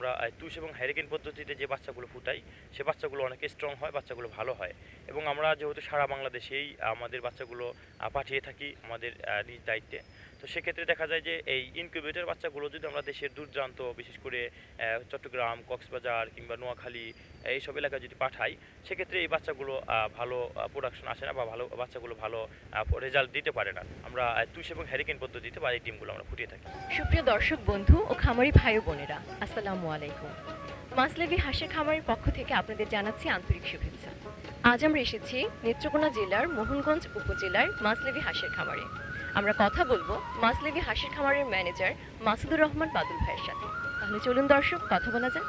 আমরা তুষ এবং হ্যারিকেন পদ্ধতিতে যে বাচ্চাগুলো ফুটাই, সে বাচ্চাগুলো অনেক স্ট্রং হয়, বাচ্চাগুলো ভালো হয়। এবং আমরা যেহেতু সারা বাংলাদেশেই আমাদের বাচ্চাগুলো পাঠিয়ে থাকি আমাদের নিজ দায়িত্বে। তো সেক্ষেত্রে দেখা যায় যে এই ইনকিউবেটর বাচ্চাগুলো যদি আমরা দেশের দূরযান্ত বিশেষ করে চট্টগ্রাম, কক্সবাজার কিংবা নোয়াখালী এইসব এলাকায় যদি পাঠাই, সেক্ষেত্রে এই বাচ্চাগুলো ভালো প্রোডাকশন আসে না বা ভালো বাচ্চাগুলো ভালো রেজাল্ট দিতে পারে না। আমরা তুষ এবং হ্যারিকেন পদ্ধতিতে বা এই ডিমগুলো আমরা ফুটিয়ে থাকি। সুপ্রিয় দর্শক বন্ধু ও খামারি ভাই বোনেরা, আসসালামু আলাইকুম। মাসলেভি হাঁসের খামারের পক্ষ থেকে আপনাদের জানাচ্ছি আন্তরিক শুভেচ্ছা। আজ আমরা এসেছি নেত্রকোনা জেলার মোহনগঞ্জ উপজেলার মাসলেভি হাঁসের খামারে। আমরা কথা বলব মাসলেবি হাসির খামারের ম্যানেজার মাসুদুর রহমান বাদুল ভাইয়ের সাথে। তাহলে চলুন দর্শক, কথা বলা যাক।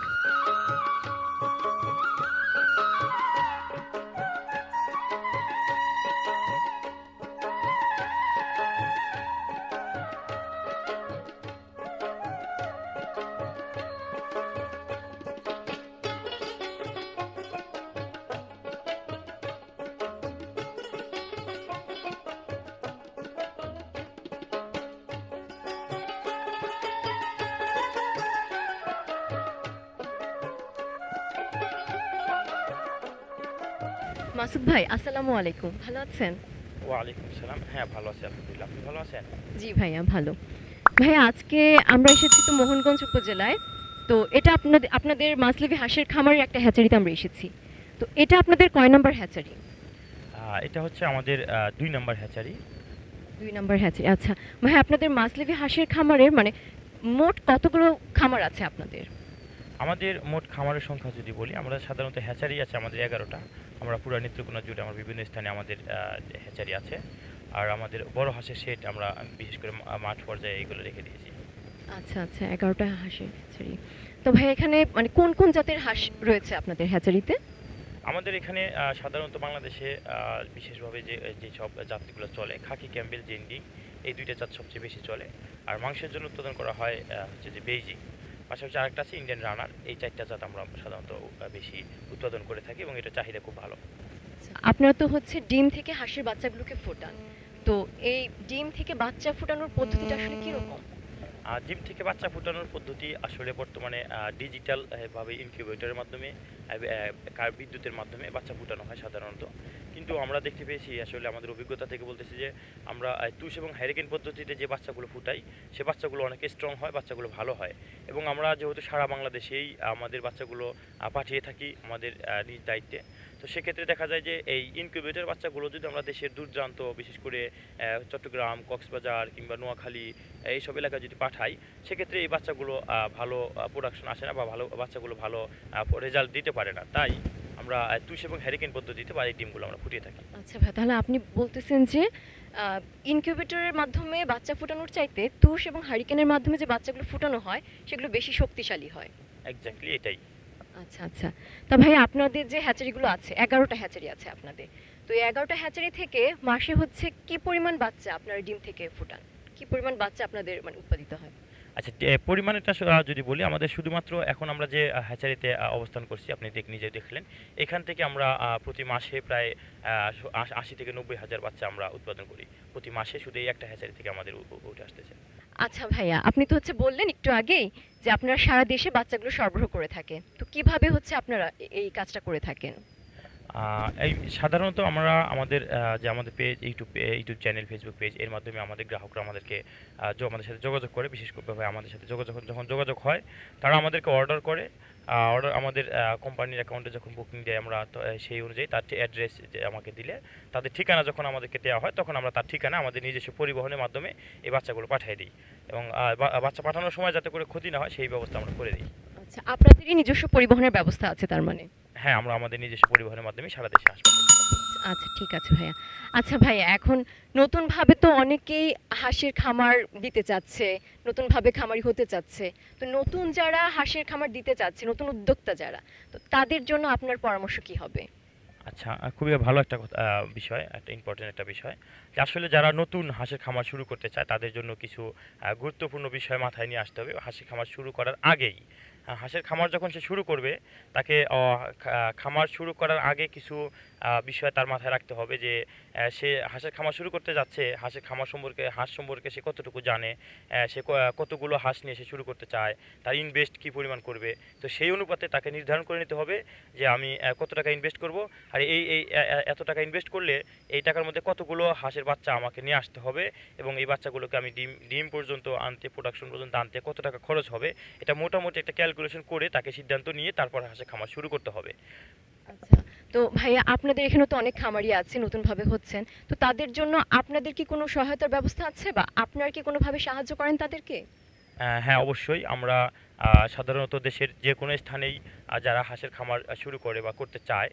মাসুদ ভাই আসসালামু আলাইকুম। ভালো আছেন? ওয়ালাইকুম আসসালাম। হ্যাঁ ভালো আছি আলহামদুলিল্লাহ। আপনি ভালো আছেন? জি ভাইয়া ভালো। ভাইয়া আজকে আমরা এসেছি তো মোহনগঞ্জ উপজেলায়। তো এটা আপনাদের আপনাদের মাসলেভি হাঁসের খামারের একটা হ্যাচারিতে আমরা এসেছি। তো এটা আপনাদের কয় নম্বর হ্যাচারি? এটা হচ্ছে আমাদের দুই নম্বর হ্যাচারি। দুই নম্বর হ্যাচারি আচ্ছা। ভাইয়া আপনাদের মাসলেভি হাঁসের খামারের মানে মোট কতগুলো খামার আছে আপনাদের? আমাদের মোট খামারের সংখ্যা যদি বলি আমরা সাধারণত হ্যাচারি আছে আমাদের এগারোটা। আমরা পুরো নেত্রকোনা জুড়ে আমার বিভিন্ন স্থানে আমাদের হ্যাচারি আছে। আর আমাদের বড় হাঁসের সেট আমরা বিশেষ করে মাঠ পর্যায়ে এইগুলো রেখে দিয়েছি। আচ্ছা আচ্ছা এগারোটা হাঁসের হ্যাচারি। তো ভাই এখানে মানে কোন কোন জাতের হাঁস রয়েছে আপনাদের হ্যাচারিতে? আমাদের এখানে সাধারণত বাংলাদেশে বিশেষভাবে যে যে সব জাতগুলো চলে খাকি ক্যাম্বেল জেন্ডিং এই দুইটা জাত সবচেয়ে বেশি চলে। আর মাংসের জন্য উৎপাদন করা হয় হচ্ছে যে বেইজিং। পাশাপাশি আরেকটা আছে ইন্ডিয়ান রানার এই চারটা জাত আমরা সাধারণত বেশি উৎপাদন করে থাকি এবং এটা চাহিদা খুব ভালো। আপনারা তো হচ্ছে ডিম থেকে হাঁসের বাচ্চাগুলোকে ফোটান। তো এই ডিম থেকে বাচ্চা ফোটানোর পদ্ধতিটা আসলে কীরকম? ডিম থেকে বাচ্চা ফোটানোর পদ্ধতি আসলে বর্তমানে ডিজিটাল ভাবে ইনকিউবেটরের মাধ্যমে বিদ্যুতের মাধ্যমে বাচ্চা ফোটানো হয় সাধারণত। কিন্তু আমরা দেখতে পেয়েছি আসলে আমাদের অভিজ্ঞতা থেকে বলতেছি যে আমরা তুষ এবং হ্যারিকেন পদ্ধতিতে যে বাচ্চাগুলো ফুটাই, সে বাচ্চাগুলো অনেক স্ট্রং হয়, বাচ্চাগুলো ভালো হয়। এবং আমরা যেহেতু সারা বাংলাদেশেই আমাদের বাচ্চাগুলো পাঠিয়ে থাকি আমাদের নিজ দায়িত্বে, তো সেক্ষেত্রে দেখা যায় যে এই ইনকিউবেটর বাচ্চাগুলো যদি আমরা দেশের দূরযান্ত বিশেষ করে চট্টগ্রাম, কক্সবাজার কিংবা নোয়াখালী এইসব এলাকায় যদি পাঠাই, সেক্ষেত্রে এই বাচ্চাগুলো ভালো প্রোডাকশন আসে না বা ভালো, বাচ্চাগুলো ভালো রেজাল্ট দিতে পারে না। তাই আমরা তুষ এবং হ্যারিকেন পদ্ধতিতে বা এই ডিমগুলো আমরা ফুটিয়ে থাকি। আচ্ছা ভাই তাহলে আপনি বলতেছেন যে ইনকিউবেটরের মাধ্যমে বাচ্চা ফোটানোর চাইতে তুষ এবং হারিকেনের মাধ্যমে যে বাচ্চাগুলো ফুটানো হয় সেগুলো বেশি শক্তিশালী হয়। এক্স্যাক্টলি এটাই। আচ্ছা আচ্ছা। তা ভাই আপনাদের যে হ্যাচারিগুলো আছে এগারোটা হ্যাচারি আছে আপনাদের। তো এই এগারোটা হ্যাচারি থেকে মাসে হচ্ছে কি পরিমাণ বাচ্চা আপনার ডিম থেকে ফোটান? কি পরিমাণ বাচ্চা আপনাদের মানে উৎপাদিত হয়? আচ্ছা পরিমাণটা যদি বলি, আমাদের শুধুমাত্র এখন আমরা যে হ্যাচারিতে অবস্থান করছি, আপনি দেখ, নিজে দেখলেন, এখান থেকে আমরা প্রতি মাসে প্রায় আশ- থেকে নব্বই হাজার বাচ্চা আমরা উৎপাদন করি। প্রতি মাসে শুধু এই একটা হ্যাচারি থেকে আমাদের উঠে আসতেছে। আচ্ছা ভাইয়া, আপনি তো হচ্ছে বললেন একটু আগেই যে আপনারা সারা দেশে বাচ্চাগুলো সরবরাহ করে থাকে তো কীভাবে হচ্ছে আপনারা এই কাজটা করে থাকেন? এই সাধারণত আমরা আমাদের যে আমাদের page YouTube YouTube channel Facebook page এর মাধ্যমে আমাদের গ্রাহকরা আমাদেরকে আমাদের সাথে যোগাযোগ করে, বিশেষ করে আমাদের সাথে যোগাযোগ, যখন যোগাযোগ হয়, তারা আমাদেরকে অর্ডার করে অর্ডার আমাদের কোম্পানির অ্যাকাউন্টে যখন বুকিং দেয় আমরা সেই অনুযায়ী তার অ্যাড্রেস আমাকে দিলে, তাদের ঠিকানা যখন আমাদেরকে দেওয়া হয়, তখন আমরা তার ঠিকানা আমাদের নিজস্ব পরিবহনের মাধ্যমে এই বাচ্চাগুলো পাঠিয়ে দিই এবং বাচ্চা পাঠানোর সময় যাতে করে ক্ষতি না হয়, সেই ব্যবস্থা আমরা করে দিই। আচ্ছা আপনাদেরই নিজস্ব পরিবহনের ব্যবস্থা আছে তার মানে? হ্যাঁ আমরা আমাদের নিজস্ব পরিবহনের মাধ্যমে সারা দেশে হাসপাতাল আচ্ছা ঠিক আছে ভাইয়া। আচ্ছা ভাইয়া এখন নতুনভাবে তো অনেকেই হাঁসের খামার দিতে চাচ্ছে নতুনভাবে খামারি হতে চাচ্ছে। তো নতুন যারা হাঁসের খামার দিতে চাচ্ছে নতুন উদ্যোক্তা যারা তো তাদের জন্য আপনার পরামর্শ কি হবে? আচ্ছা খুবই ভালো একটা কথা- বিষয় একটা ইম্পর্টেন্ট একটা বিষয়। যে আসলে যারা নতুন হাঁসের খামার শুরু করতে চায় তাদের জন্য কিছু গুরুত্বপূর্ণ বিষয় মাথায় নিয়ে আসতে হবে। হাঁসের খামার শুরু করার আগেই হাঁসের খামার যখন সে শুরু করবে তাকে খামার শুরু করার আগে কিছু বিষয় তার মাথায় রাখতে হবে যে সে হাঁসের খামার শুরু করতে যাচ্ছে, হাঁসের খামার সম্পর্কে, হাঁস সম্পর্কে সে কতটুকু জানে সে কতগুলো হাঁস নিয়ে সে শুরু করতে চায়, তার ইনভেস্ট কী পরিমাণ করবে। তো সেই অনুপাতে তাকে নির্ধারণ করে নিতে হবে যে, আমি কত টাকা ইনভেস্ট করব আর এই এই এত টাকা ইনভেস্ট করলে এই টাকার মধ্যে কতগুলো হাঁসের বাচ্চা আমাকে নিয়ে আসতে হবে এবং এই বাচ্চাগুলোকে আমি ডিম ডিম পর্যন্ত আনতে প্রোডাকশন পর্যন্ত আনতে কত টাকা খরচ হবে, এটা মোটামুটি একটা ক্যালকুলেশন করে তাকে সিদ্ধান্ত নিয়ে তারপর হাঁসের খামার শুরু করতে হবে। আচ্ছা। তো ভাইয়া আপনাদের এখানে তো অনেক খামারি আছে নতুনভাবে হচ্ছেন। তো তাদের জন্য আপনাদের কি কোনো সহায়তার ব্যবস্থা আছে বা আপনারা কি কোনোভাবে সাহায্য করেন তাদেরকে? হ্যাঁ অবশ্যই। আমরা সাধারণত দেশের যে কোনো স্থানেই যারা হাঁসের খামার শুরু করে বা করতে চায়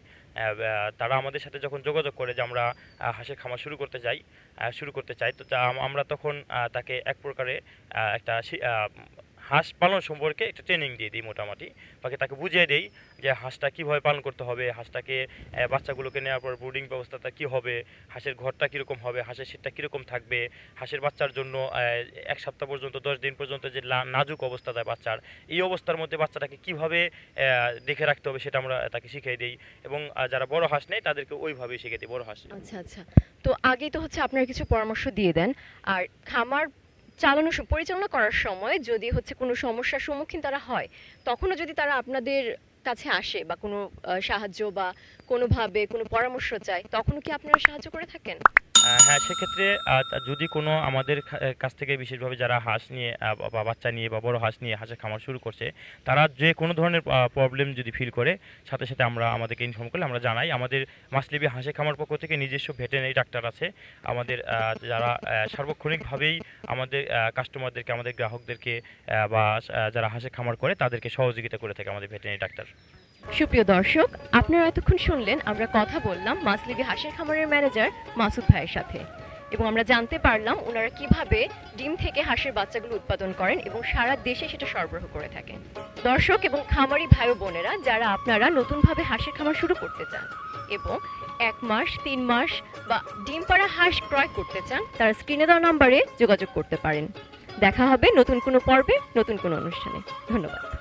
তারা আমাদের সাথে যখন যোগাযোগ করে যে আমরা হাঁসের খামার শুরু করতে আহ, শুরু করতে চাই তো আমরা তখন তাকে এক প্রকারে একটা হাঁস পালন সম্পর্কে একটা ট্রেনিং দিয়ে দিই মোটামুটি। বাকি তাকে বুঝিয়ে দেই যে হাঁসটা কীভাবে পালন করতে হবে, হাঁসটাকে বাচ্চাগুলোকে নেওয়ার পর ব্রুডিং ব্যবস্থাটা কী হবে, হাঁসের ঘরটা কীরকম হবে, হাঁসের শীতটা কীরকম থাকবে, হাঁসের বাচ্চার জন্য এক সপ্তাহ পর্যন্ত, দশ দিন পর্যন্ত যে নাজুক অবস্থা দেয় বাচ্চার, এই অবস্থার মধ্যে বাচ্চাটাকে কীভাবে দেখে রাখতে হবে সেটা আমরা তাকে শিখিয়ে দিই এবং যারা বড় হাঁস নেই তাদেরকে ওইভাবেই শিখিয়ে দিই, বড় হাঁস আচ্ছা আচ্ছা। তো আগেই তো হচ্ছে আপনারা কিছু পরামর্শ দিয়ে দেন, আর খামার চালানো পরিচালনা করার সময় যদি হচ্ছে কোনো সমস্যার সম্মুখীন তারা হয়, তখনও যদি তারা আপনাদের কাছে আসে বা কোনো সাহায্য বা কোনোভাবে কোনো পরামর্শ চায় তখন কি আপনারা সাহায্য করে থাকেন? হ্যাঁ সেক্ষেত্রে যদি কোনো আমাদের কাছ থেকে বিশেষভাবে যারা হাঁস নিয়ে বা- বাচ্চা নিয়ে বা বড় হাঁস নিয়ে হাঁসের খামার শুরু করছে, তারা যে কোনো ধরনের প্রবলেম যদি ফিল করে, সাথে সাথে আমরা আমাদেরকে ইনফর্ম করলে আমরা জানাই। আমাদের মাসলিবি হাঁসের খামার পক্ষ থেকে নিজস্ব ভেটেরিনারি ডাক্তার আছে। আমাদের যারা সার্বক্ষণিকভাবেই আমাদের কাস্টমারদেরকে আমাদের গ্রাহকদেরকে বা যারা হাঁসের খামার করে, তাদেরকে সহযোগিতা করে থাকে আমাদের ভেটেরিনারি ডাক্তার। সুপ্রিয় দর্শক, আপনারা এতক্ষণ শুনলেন আমরা কথা বললাম মাসলিবি হাঁসের খামারের ম্যানেজার মাসুদ ভাইয়ের সাথে। এবং আমরা জানতে পারলাম ওনারা কীভাবে ডিম থেকে হাঁসের বাচ্চাগুলো উৎপাদন করেন এবং সারা দেশে সেটা সরবরাহ করে থাকেন। দর্শক এবং খামারি ভাই বোনেরা, যারা আপনারা নতুনভাবে হাঁসের খামার শুরু করতে চান এবং এক মাস, তিন মাস বা ডিম পাড়া হাঁস ক্রয় করতে চান, তারা স্ক্রিনে দেওয়া নাম্বারে যোগাযোগ করতে পারেন। দেখা হবে নতুন কোনো পর্বে, নতুন কোনো অনুষ্ঠানে। ধন্যবাদ।